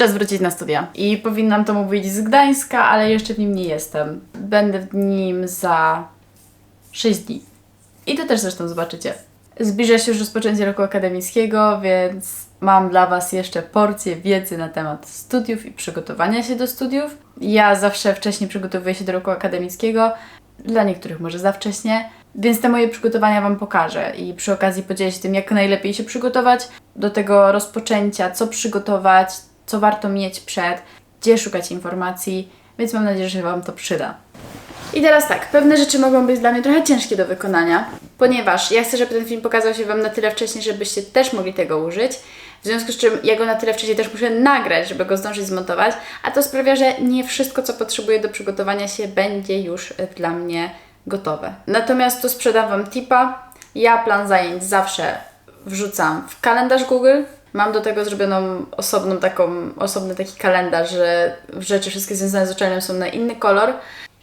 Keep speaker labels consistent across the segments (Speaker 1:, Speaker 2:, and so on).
Speaker 1: Czas wrócić na studia. I powinnam to mówić z Gdańska, ale jeszcze w nim nie jestem. Będę w nim za 6 dni. I to też zresztą zobaczycie. Zbliża się już rozpoczęcie roku akademickiego, więc mam dla Was jeszcze porcję wiedzy na temat studiów i przygotowania się do studiów. Ja zawsze wcześniej przygotowuję się do roku akademickiego, dla niektórych może za wcześnie, więc te moje przygotowania Wam pokażę i przy okazji podzielę się tym, jak najlepiej się przygotować do tego rozpoczęcia, co przygotować, co warto mieć przed, gdzie szukać informacji, więc mam nadzieję, że się Wam to przyda. I teraz tak, pewne rzeczy mogą być dla mnie trochę ciężkie do wykonania, ponieważ ja chcę, żeby ten film pokazał się Wam na tyle wcześnie, żebyście też mogli tego użyć. W związku z czym ja go na tyle wcześniej też muszę nagrać, żeby go zdążyć zmontować, a to sprawia, że nie wszystko, co potrzebuję do przygotowania się, będzie już e, dla mnie gotowe. Natomiast tu sprzedam Wam tipa. Ja plan zajęć zawsze wrzucam w kalendarz Google. Mam do tego zrobioną osobną taką, osobny taki kalendarz, że rzeczy wszystkie związane z uczelnią są na inny kolor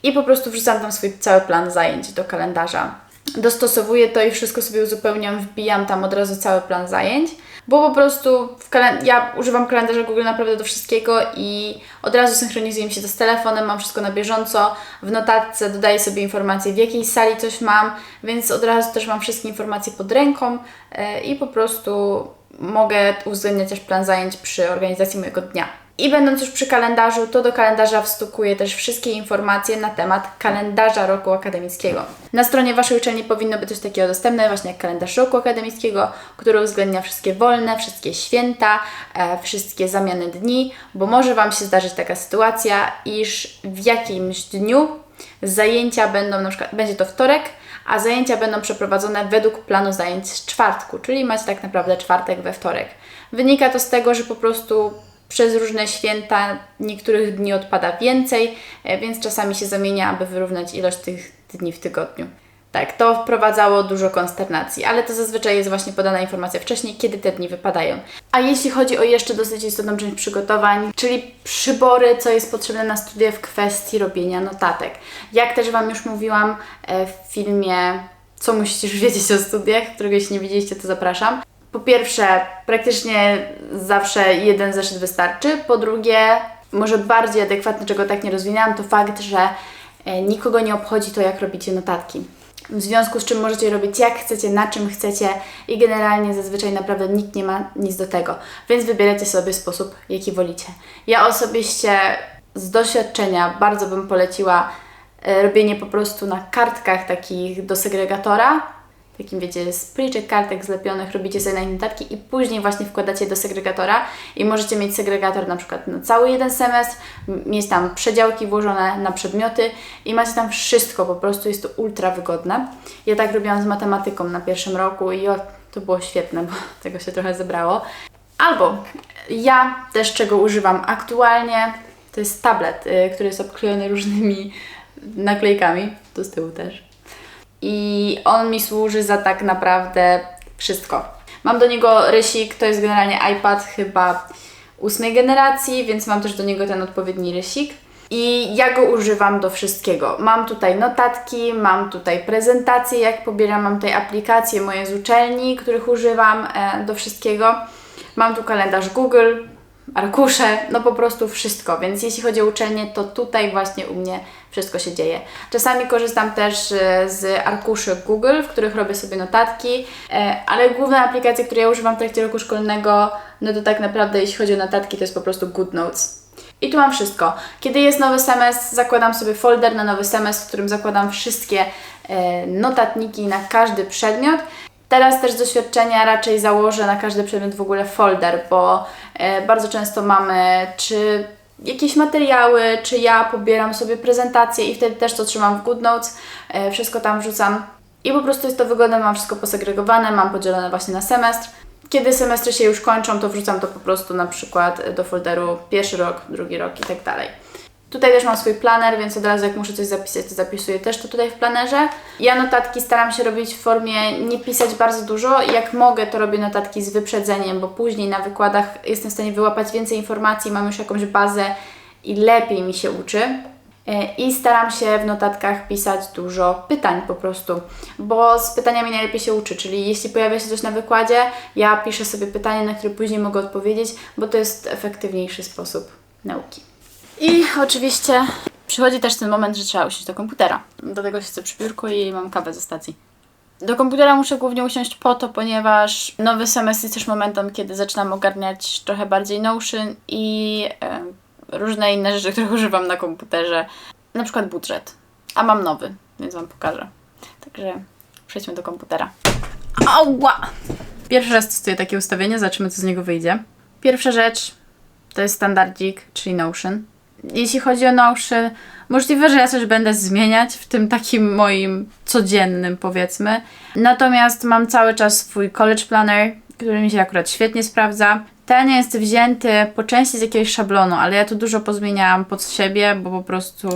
Speaker 1: i po prostu wrzucam tam swój cały plan zajęć do kalendarza. Dostosowuję to i wszystko sobie uzupełniam, wbijam tam od razu cały plan zajęć, bo po prostu w ja używam kalendarza Google naprawdę do wszystkiego i od razu synchronizuję się to z telefonem, mam wszystko na bieżąco, w notatce dodaję sobie informacje w jakiej sali coś mam, więc od razu też mam wszystkie informacje pod ręką e, i po prostu mogę uwzględniać też plan zajęć przy organizacji mojego dnia. I będąc już przy kalendarzu, to do kalendarza wstukuję też wszystkie informacje na temat kalendarza roku akademickiego. Na stronie Waszej uczelni powinno być coś takiego dostępne, właśnie jak kalendarz roku akademickiego, który uwzględnia wszystkie wolne, wszystkie święta, e, wszystkie zamiany dni, bo może Wam się zdarzyć taka sytuacja, iż w jakimś dniu zajęcia będą, na przykład będzie to wtorek, a zajęcia będą przeprowadzone według planu zajęć z czwartku, czyli macie tak naprawdę czwartek we wtorek. Wynika to z tego, że po prostu przez różne święta niektórych dni odpada więcej, e, więc czasami się zamienia, aby wyrównać ilość tych dni w tygodniu. Tak, to wprowadzało dużo konsternacji, ale to zazwyczaj jest właśnie podana informacja wcześniej, kiedy te dni wypadają. A jeśli chodzi o jeszcze dosyć istotną część przygotowań, czyli przybory, co jest potrzebne na studia w kwestii robienia notatek. Jak też Wam już mówiłam e, w filmie Co musicie już wiedzieć o studiach, którego jeśli nie widzieliście, to zapraszam. Po pierwsze, praktycznie zawsze jeden zeszyt wystarczy. Po drugie, może bardziej adekwatny, czego tak nie rozwinęłam, to fakt, że e, nikogo nie obchodzi to, jak robicie notatki. W związku z czym możecie robić jak chcecie, na czym chcecie i generalnie zazwyczaj naprawdę nikt nie ma nic do tego. Więc wybieracie sobie sposób, jaki wolicie. Ja osobiście z doświadczenia bardzo bym poleciła e, robienie po prostu na kartkach takich do segregatora, takim wiecie, z pliczek kartek zlepionych, robicie sobie na nie notatki i później właśnie wkładacie do segregatora i możecie mieć segregator na przykład na cały jeden semestr, mieć tam przedziałki włożone na przedmioty i macie tam wszystko, po prostu jest to ultra wygodne. Ja tak robiłam z matematyką na pierwszym roku i o, to było świetne, bo tego się trochę zebrało. Albo ja też czego używam aktualnie, to jest tablet, y, który jest obklejony różnymi naklejkami, tu z tyłu też i on mi służy za tak naprawdę wszystko. Mam do niego rysik, to jest generalnie iPad chyba ósmej generacji, więc mam też do niego ten odpowiedni rysik. I ja go używam do wszystkiego. Mam tutaj notatki, mam tutaj prezentacje, jak pobieram, mam tutaj aplikacje moje z uczelni, których używam e, do wszystkiego. Mam tu kalendarz Google, arkusze, no po prostu wszystko. Więc jeśli chodzi o uczelnię, to tutaj właśnie u mnie wszystko się dzieje. Czasami korzystam też e, z arkuszy Google, w których robię sobie notatki, e, ale główne aplikacje, które ja używam w trakcie roku szkolnego, no to tak naprawdę jeśli chodzi o notatki, to jest po prostu GoodNotes. I tu mam wszystko. Kiedy jest nowy semestr, zakładam sobie folder na nowy semestr, w którym zakładam wszystkie e, notatniki na każdy przedmiot. Teraz też z doświadczenia raczej założę na każdy przedmiot w ogóle folder, bo e, bardzo często mamy czy jakieś materiały, czy ja pobieram sobie prezentacje i wtedy też to trzymam w GoodNotes, e, wszystko tam wrzucam i po prostu jest to wygodne, mam wszystko posegregowane, mam podzielone właśnie na semestr. Kiedy semestry się już kończą, to wrzucam to po prostu na przykład do folderu pierwszy rok, drugi rok i tak dalej. Tutaj też mam swój planer, więc od razu jak muszę coś zapisać, to zapisuję też to tutaj w planerze. Ja notatki staram się robić w formie nie pisać bardzo dużo. Jak mogę, to robię notatki z wyprzedzeniem, bo później na wykładach jestem w stanie wyłapać więcej informacji, mam już jakąś bazę i lepiej mi się uczy. E, I staram się w notatkach pisać dużo pytań po prostu, bo z pytaniami najlepiej się uczy, czyli jeśli pojawia się coś na wykładzie, ja piszę sobie pytanie, na które później mogę odpowiedzieć, bo to jest efektywniejszy sposób nauki. I oczywiście przychodzi też ten moment, że trzeba usiąść do komputera. Do tego siedzę przy biurku i mam kawę ze stacji. Do komputera muszę głównie usiąść po to, ponieważ nowy semestr jest też momentem, kiedy zaczynam ogarniać trochę bardziej Notion i e, różne inne rzeczy, których używam na komputerze. Na przykład budżet. A mam nowy, więc Wam pokażę. Także przejdźmy do komputera. Ała! Pierwszy raz testuję takie ustawienie, zobaczymy co z niego wyjdzie. Pierwsza rzecz to jest standardzik, czyli Notion. Jeśli chodzi o Notion, możliwe, że ja coś będę zmieniać w tym takim moim codziennym, powiedzmy. Natomiast mam cały czas swój college planner, który mi się akurat świetnie sprawdza. Ten jest wzięty po części z jakiegoś szablonu, ale ja tu dużo pozmieniałam pod siebie, bo po prostu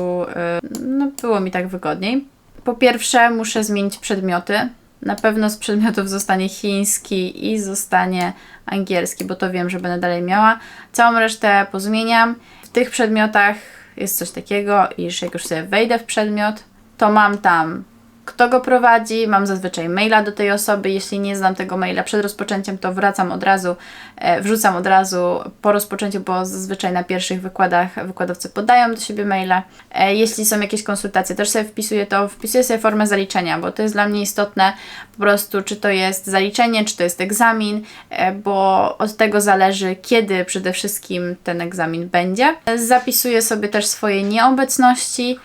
Speaker 1: yy, no, było mi tak wygodniej. Po pierwsze, muszę zmienić przedmioty. Na pewno z przedmiotów zostanie chiński i zostanie angielski, bo to wiem, że będę dalej miała. Całą resztę pozmieniam. Tych przedmiotach jest coś takiego, iż jak już sobie wejdę w przedmiot, to mam tam kto go prowadzi, mam zazwyczaj maila do tej osoby. Jeśli nie znam tego maila przed rozpoczęciem, to wracam od razu, e, wrzucam od razu po rozpoczęciu, bo zazwyczaj na pierwszych wykładach wykładowcy podają do siebie maile. E, jeśli są jakieś konsultacje, też sobie wpisuję to, wpisuję sobie formę zaliczenia, bo to jest dla mnie istotne po prostu, czy to jest zaliczenie, czy to jest egzamin, e, bo od tego zależy, kiedy przede wszystkim ten egzamin będzie. Zapisuję sobie też swoje nieobecności,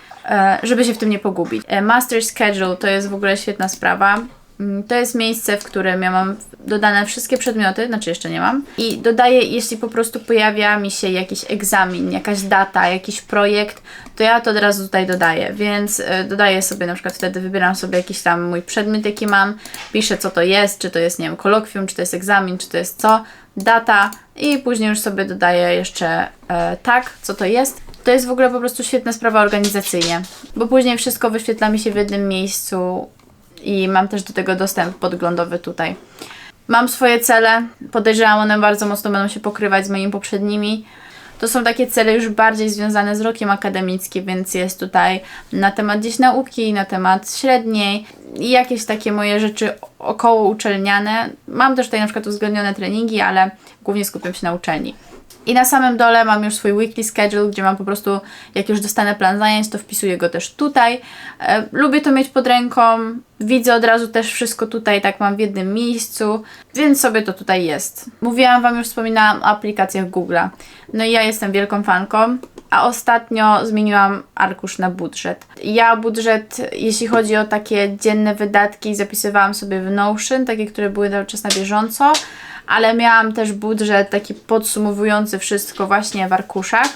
Speaker 1: żeby się w tym nie pogubić. E, Master Schedule to jest w ogóle świetna sprawa. Mm, to jest miejsce, w którym ja mam dodane wszystkie przedmioty, znaczy jeszcze nie mam. I dodaję, jeśli po prostu pojawia mi się jakiś egzamin, jakaś data, jakiś projekt, to ja to od razu tutaj dodaję. Więc e, dodaję sobie, na przykład wtedy wybieram sobie jakiś tam mój przedmiot, jaki mam, piszę co to jest, czy to jest, nie wiem, kolokwium, czy to jest egzamin, czy to jest co, data i później już sobie dodaję jeszcze e, tak, co to jest to jest w ogóle po prostu świetna sprawa organizacyjnie, bo później wszystko wyświetla mi się w jednym miejscu i mam też do tego dostęp podglądowy tutaj. Mam swoje cele, podejrzewam, one bardzo mocno będą się pokrywać z moimi poprzednimi. To są takie cele już bardziej związane z rokiem akademickim, więc jest tutaj na temat gdzieś nauki, na temat średniej i jakieś takie moje rzeczy około uczelniane. Mam też tutaj na przykład uwzględnione treningi, ale głównie skupiam się na uczelni. I na samym dole mam już swój weekly schedule, gdzie mam po prostu, jak już dostanę plan zajęć, to wpisuję go też tutaj. E, lubię to mieć pod ręką, widzę od razu też wszystko tutaj, tak mam w jednym miejscu, więc sobie to tutaj jest. Mówiłam Wam, już wspominałam o aplikacjach Google'a. No i ja jestem wielką fanką, a ostatnio zmieniłam arkusz na budżet. Ja budżet, jeśli chodzi o takie dzienne wydatki, zapisywałam sobie w Notion, takie, które były cały czas na bieżąco ale miałam też budżet taki podsumowujący wszystko właśnie w arkuszach.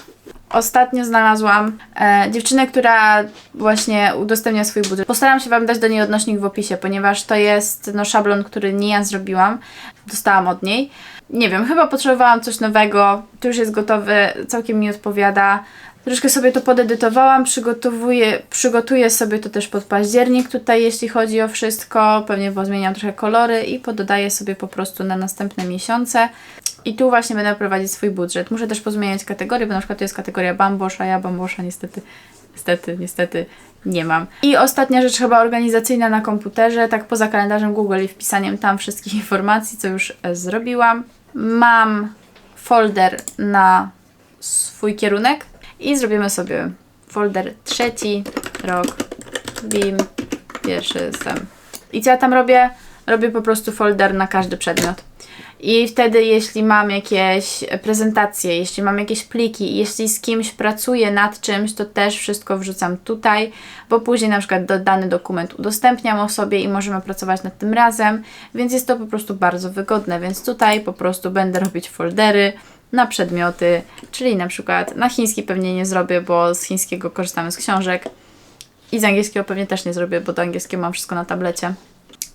Speaker 1: Ostatnio znalazłam e, dziewczynę, która właśnie udostępnia swój budżet. Postaram się Wam dać do niej odnośnik w opisie, ponieważ to jest no, szablon, który nie ja zrobiłam. Dostałam od niej. Nie wiem, chyba potrzebowałam coś nowego. To już jest gotowy, całkiem mi odpowiada. Troszkę sobie to podedytowałam, przygotowuję, przygotuję sobie to też pod październik tutaj, jeśli chodzi o wszystko. Pewnie pozmieniam trochę kolory i pododaję sobie po prostu na następne miesiące. I tu właśnie będę prowadzić swój budżet. Muszę też pozmieniać kategorie, bo na przykład to jest kategoria bambosz, a ja bambosza niestety, niestety, niestety nie mam. I ostatnia rzecz chyba organizacyjna na komputerze, tak poza kalendarzem Google i wpisaniem tam wszystkich informacji, co już e, zrobiłam. Mam folder na swój kierunek, i zrobimy sobie folder trzeci, rok, BIM, pierwszy sem. I co ja tam robię? Robię po prostu folder na każdy przedmiot. I wtedy, jeśli mam jakieś prezentacje, jeśli mam jakieś pliki, jeśli z kimś pracuję nad czymś, to też wszystko wrzucam tutaj, bo później na przykład dany dokument udostępniam osobie i możemy pracować nad tym razem, więc jest to po prostu bardzo wygodne. Więc tutaj po prostu będę robić foldery, na przedmioty, czyli na przykład na chiński pewnie nie zrobię, bo z chińskiego korzystamy z książek i z angielskiego pewnie też nie zrobię, bo do angielskiego mam wszystko na tablecie.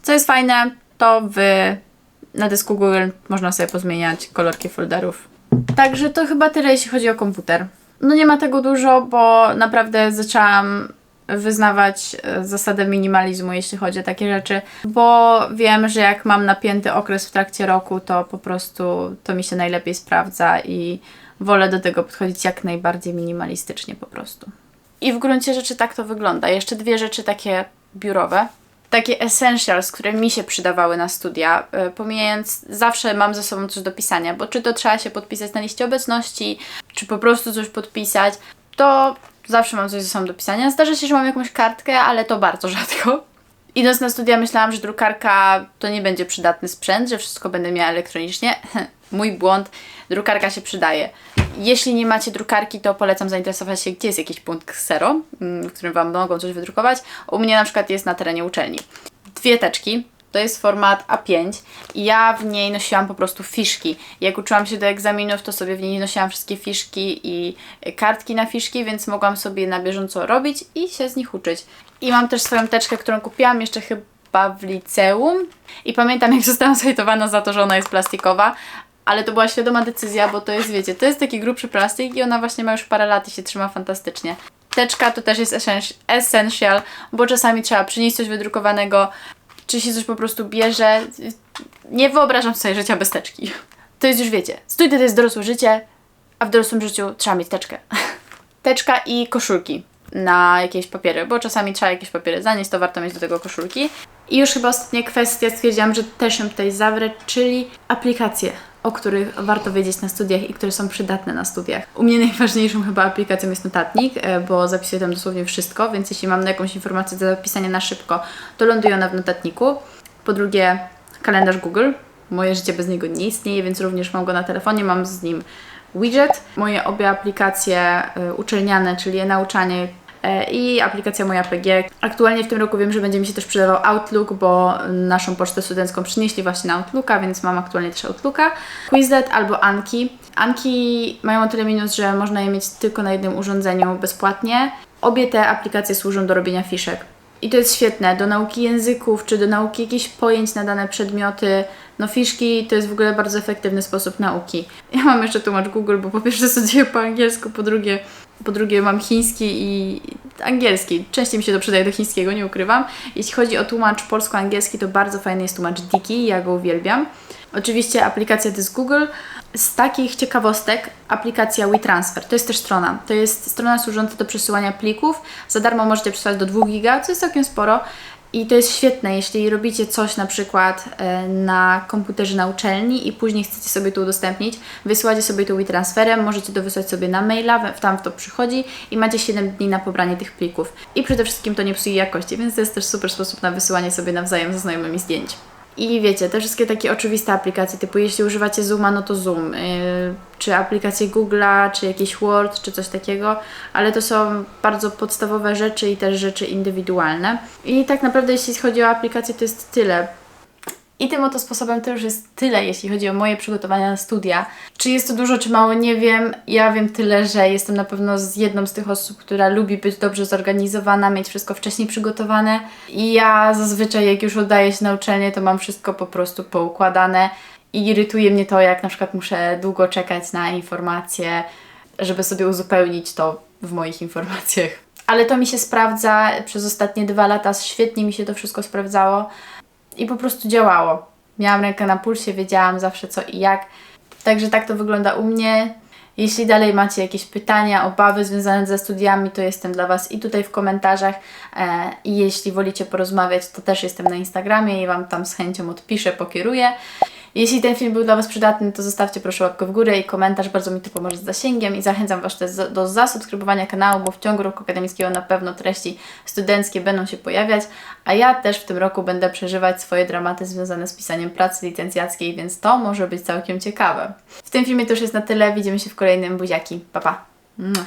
Speaker 1: Co jest fajne, to w, na dysku Google można sobie pozmieniać kolorki folderów. Także to chyba tyle, jeśli chodzi o komputer. No nie ma tego dużo, bo naprawdę zaczęłam wyznawać e, zasadę minimalizmu, jeśli chodzi o takie rzeczy, bo wiem, że jak mam napięty okres w trakcie roku, to po prostu to mi się najlepiej sprawdza i wolę do tego podchodzić jak najbardziej minimalistycznie po prostu. I w gruncie rzeczy tak to wygląda. Jeszcze dwie rzeczy takie biurowe. Takie essentials, które mi się przydawały na studia, e, pomijając, zawsze mam ze sobą coś do pisania, bo czy to trzeba się podpisać na liście obecności, czy po prostu coś podpisać, to zawsze mam coś ze sobą do pisania. Zdarza się, że mam jakąś kartkę, ale to bardzo rzadko. Idąc na studia myślałam, że drukarka to nie będzie przydatny sprzęt, że wszystko będę miała elektronicznie. Mój błąd, drukarka się przydaje. Jeśli nie macie drukarki, to polecam zainteresować się, gdzie jest jakiś punkt Xero, mm, w którym Wam mogą coś wydrukować. U mnie na przykład jest na terenie uczelni. Dwie teczki, to jest format A5 i ja w niej nosiłam po prostu fiszki. Jak uczyłam się do egzaminów, to sobie w niej nosiłam wszystkie fiszki i kartki na fiszki, więc mogłam sobie na bieżąco robić i się z nich uczyć. I mam też swoją teczkę, którą kupiłam jeszcze chyba w liceum i pamiętam jak zostałam zhejtowana za to, że ona jest plastikowa, ale to była świadoma decyzja, bo to jest, wiecie, to jest taki grubszy plastik i ona właśnie ma już parę lat i się trzyma fantastycznie. Teczka to też jest essen- essential, bo czasami trzeba przynieść coś wydrukowanego, czy się coś po prostu bierze. Nie wyobrażam sobie życia bez teczki. To jest już, wiecie, studia to jest dorosłe życie, a w dorosłym życiu trzeba mieć teczkę. Teczka i koszulki na jakieś papiery, bo czasami trzeba jakieś papiery zanieść, to warto mieć do tego koszulki. I już chyba ostatnia kwestia, stwierdziłam, że też ją tutaj zawrę, czyli aplikacje, o których warto wiedzieć na studiach i które są przydatne na studiach. U mnie najważniejszą chyba aplikacją jest notatnik, e, bo zapisuję tam dosłownie wszystko, więc jeśli mam jakąś informację do zapisania na szybko, to ląduje ona w notatniku. Po drugie, kalendarz Google. Moje życie bez niego nie istnieje, więc również mam go na telefonie, mam z nim widget. Moje obie aplikacje y, uczelniane, czyli e-nauczanie e, i aplikacja Moja PG. Aktualnie w tym roku wiem, że będzie mi się też przydawał Outlook, bo naszą pocztę studencką przynieśli właśnie na Outlooka, więc mam aktualnie też Outlooka. Quizlet albo Anki. Anki mają o tyle minus, że można je mieć tylko na jednym urządzeniu bezpłatnie. Obie te aplikacje służą do robienia fiszek. I to jest świetne do nauki języków, czy do nauki jakichś pojęć na dane przedmioty. No fiszki to jest w ogóle bardzo efektywny sposób nauki. Ja mam jeszcze tłumacz Google, bo po pierwsze studiuję po angielsku, po drugie, po drugie mam chiński i angielski. Częściej mi się to przydaje do chińskiego, nie ukrywam. Jeśli chodzi o tłumacz polsko-angielski, to bardzo fajny jest tłumacz Diki, ja go uwielbiam. Oczywiście aplikacja to jest Google. Z takich ciekawostek aplikacja WeTransfer, to jest też strona. To jest strona służąca do przesyłania plików. Za darmo możecie przesyłać do 2 giga, co jest całkiem sporo. I to jest świetne, jeśli robicie coś na przykład e, na komputerze na uczelni i później chcecie sobie to udostępnić, wysyłacie sobie to WeTransferem, możecie to wysłać sobie na maila, w- tam to przychodzi i macie 7 dni na pobranie tych plików. I przede wszystkim to nie psuje jakości, więc to jest też super sposób na wysyłanie sobie nawzajem ze znajomymi zdjęć. I wiecie, te wszystkie takie oczywiste aplikacje, typu jeśli używacie Zooma, no to Zoom, yy, czy aplikacje Google'a, czy jakiś Word, czy coś takiego, ale to są bardzo podstawowe rzeczy i też rzeczy indywidualne. I tak naprawdę jeśli chodzi o aplikacje, to jest tyle. I tym oto sposobem to już jest tyle, jeśli chodzi o moje przygotowania na studia. Czy jest to dużo, czy mało, nie wiem. Ja wiem tyle, że jestem na pewno z jedną z tych osób, która lubi być dobrze zorganizowana, mieć wszystko wcześniej przygotowane. I ja zazwyczaj, jak już udaję się na uczelnię, to mam wszystko po prostu poukładane. I irytuje mnie to, jak na przykład muszę długo czekać na informacje, żeby sobie uzupełnić to w moich informacjach. Ale to mi się sprawdza przez ostatnie dwa lata, świetnie mi się to wszystko sprawdzało i po prostu działało. Miałam rękę na pulsie, wiedziałam zawsze co i jak. Także tak to wygląda u mnie. Jeśli dalej macie jakieś pytania, obawy związane ze studiami, to jestem dla Was i tutaj w komentarzach. E, I jeśli wolicie porozmawiać, to też jestem na Instagramie i Wam tam z chęcią odpiszę, pokieruję. Jeśli ten film był dla Was przydatny, to zostawcie proszę łapkę w górę i komentarz, bardzo mi to pomoże z zasięgiem i zachęcam Was też do zasubskrybowania kanału, bo w ciągu roku akademickiego na pewno treści studenckie będą się pojawiać, a ja też w tym roku będę przeżywać swoje dramaty związane z pisaniem pracy licencjackiej, więc to może być całkiem ciekawe. W tym filmie to już jest na tyle, widzimy się w kolejnym buziaki. Pa, pa! Mua.